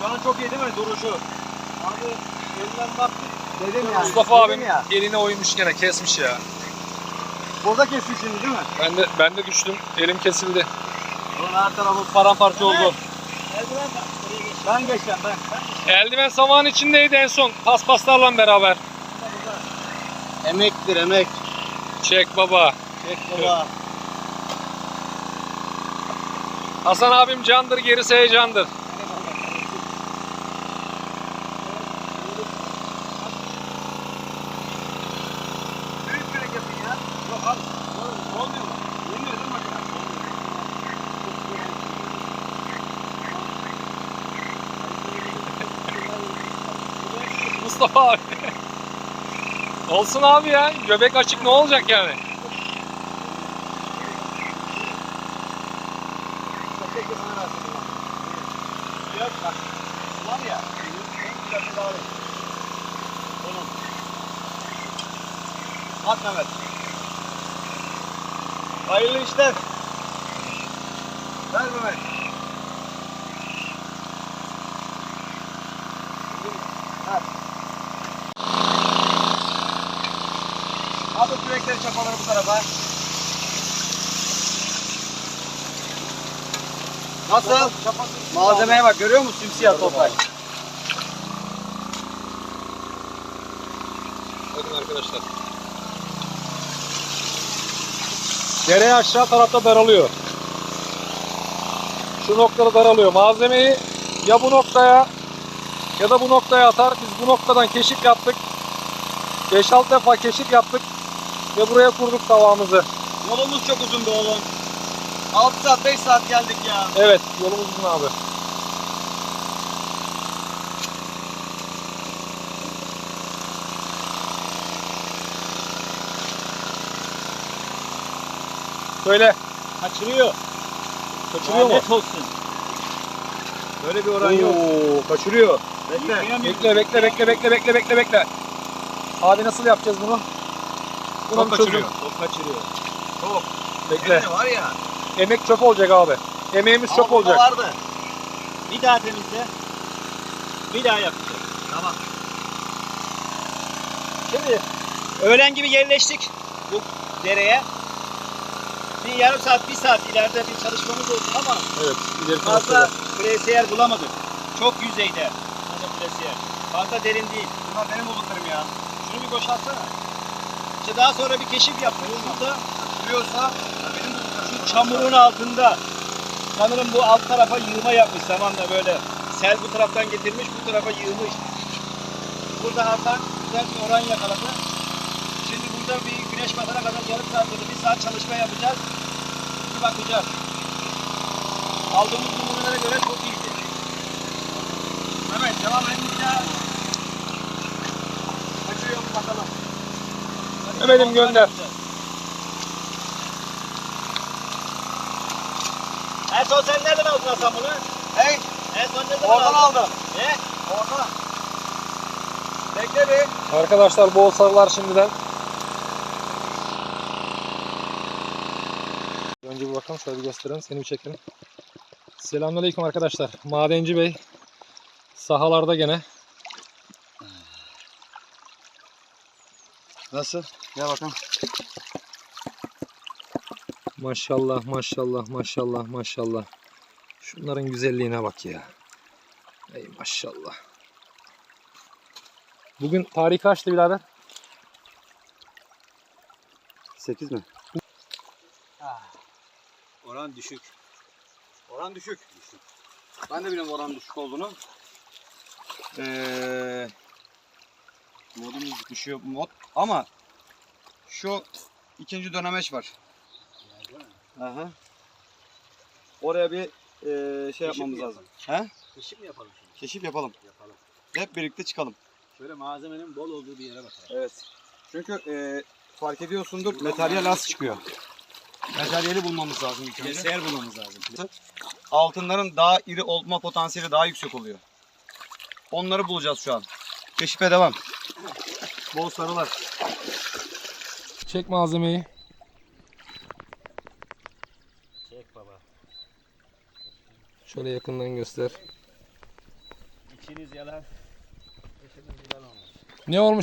Şu an çok iyi değil mi duruşu? Abi elinden baktık. Dedim ya. Mustafa abim ya. eline oymuş gene kesmiş ya. Burada kesiyor şimdi değil mi? Ben de ben de düştüm. Elim kesildi. Ulan her tarafı paramparça oldu. Ben geçeceğim ben. Eldiven saman içindeydi en son paspaslarla beraber. Emektir emek. Çek baba. Çek baba. Hasan abim candır gerisi heyecandır. Mustafa abi. Olsun abi ya. Göbek açık ne olacak yani? Versin ulan. Yok bak. Var ya. En güzel abi. Onun. At Mehmet. Hayırlı işler. Ver Mehmet. Ver. Abi kürekleri çapaları bu tarafa. Nasıl? Malzemeye bak görüyor musun simsiyah toprak. Bakın arkadaşlar. Dere aşağı tarafta daralıyor. Şu noktada daralıyor. Malzemeyi ya bu noktaya ya da bu noktaya atar. Biz bu noktadan keşif yaptık. 5-6 defa keşif yaptık. Ve buraya kurduk tavamızı. Yolumuz çok uzun be oğlum. 6 saat 5 saat geldik ya. Evet yolumuz uzun abi. Söyle. Kaçırıyor. Kaçırıyor mu? Lanet olsun. Böyle bir oran yok. Oo, kaçırıyor. Bekle. Bekle bekle bekle bekle bekle bekle bekle. Abi nasıl yapacağız bunu? Buna Çok kaçırıyor. Çok kaçırıyor. Çok. Bekle. Ne var ya. Emek çöp olacak abi. Emeğimiz çöp burada olacak. vardı. Bir daha temizle. Bir daha yapacağız. Tamam. Şimdi öğlen gibi yerleştik bu dereye. Bir yarım saat, bir saat ileride bir çalışmamız oldu ama Evet. ileriki fazla noktada. presiyer bulamadık. Çok yüzeyde fazla presiyer. Fazla derin değil. Bunlar benim olduklarım ya. Şunu bir boşaltsana. İşte daha sonra bir keşif yaptık. Burada duruyorsa çamurun altında sanırım bu alt tarafa yığma yapmış zamanla böyle. Sel bu taraftan getirmiş, bu tarafa yığmış. Burada Hasan güzel bir oran yakaladı. Şimdi burada bir güneş batana kadar yarım saat ya bir saat çalışma yapacağız. Bir bakacağız. Aldığımız numunelere göre çok iyiydi. Evet, devam edin bir daha. Kaçıyor mu bakalım. Mehmet'im gönder. En son sen nereden aldın Hasan bunu? Hey, en son nereden Oradan aldın? aldım. Ne? Orada. Bekle bir. Arkadaşlar bol sarılar şimdiden. Önce bir bakalım şöyle bir gösterelim seni bir çekelim. Selamünaleyküm arkadaşlar. Madenci Bey sahalarda gene. Nasıl? Gel bakalım. Maşallah maşallah maşallah maşallah. Şunların güzelliğine bak ya. Ey maşallah. Bugün tarih kaçtı birader? 8 mi? Oran düşük. Oran düşük. Ben de biliyorum oran düşük olduğunu. Ee, modumuz düşüyor mod ama şu ikinci dönemeç var. Aha. Oraya bir ee, şey yapmamız mi lazım. He? Keşif mi yapalım şimdi? Keşif yapalım. Yapalım. Hep birlikte çıkalım. Şöyle malzemenin bol olduğu bir yere bakalım. Evet. Çünkü ee, fark ediyorsundur materyal az çıkıyor. Materyali bulmamız lazım ilk önce. Seyer bulmamız lazım. altınların daha iri olma potansiyeli daha yüksek oluyor. Onları bulacağız şu an. Keşife devam. Bol sarılar. Çek malzemeyi. Çek baba. Şöyle yakından göster. İşiniz yalan. İşiniz yalan olmuş. Ne olmuş